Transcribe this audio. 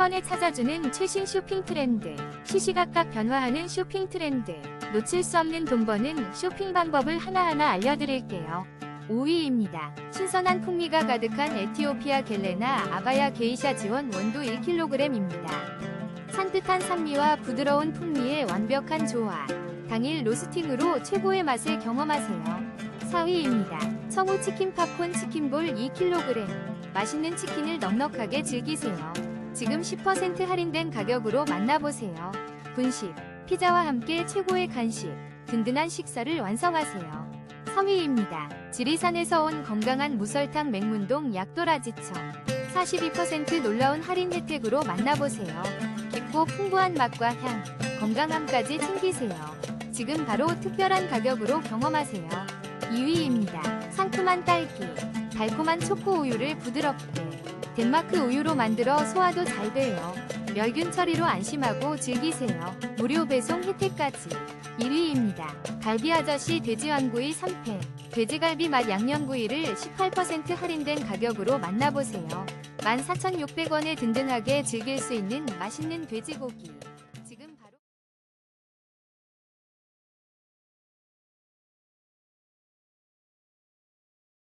번에 찾아주는 최신 쇼핑 트렌드. 시시각각 변화하는 쇼핑 트렌드. 놓칠 수 없는 돈 버는 쇼핑 방법을 하나하나 알려드릴게요. 5위입니다. 신선한 풍미가 가득한 에티오피아 겔레나 아바야 게이샤 지원 원두 1kg입니다. 산뜻한 산미와 부드러운 풍미의 완벽한 조화. 당일 로스팅으로 최고의 맛을 경험하세요. 4위입니다. 청우 치킨 팝콘 치킨볼 2kg. 맛있는 치킨을 넉넉하게 즐기세요. 지금 10% 할인된 가격으로 만나보세요. 분식, 피자와 함께 최고의 간식, 든든한 식사를 완성하세요. 3위입니다. 지리산에서 온 건강한 무설탕 맹문동 약도라지청. 42% 놀라운 할인 혜택으로 만나보세요. 깊고 풍부한 맛과 향, 건강함까지 챙기세요. 지금 바로 특별한 가격으로 경험하세요. 2위입니다. 상큼한 딸기, 달콤한 초코 우유를 부드럽게 덴마크 우유로 만들어 소화도 잘 돼요. 멸균 처리로 안심하고 즐기세요. 무료 배송 혜택까지. 1위입니다. 갈비 아저씨 돼지완구이 3팩. 돼지갈비 맛 양념구이를 18% 할인된 가격으로 만나보세요. 14,600원에 든든하게 즐길 수 있는 맛있는 돼지고기.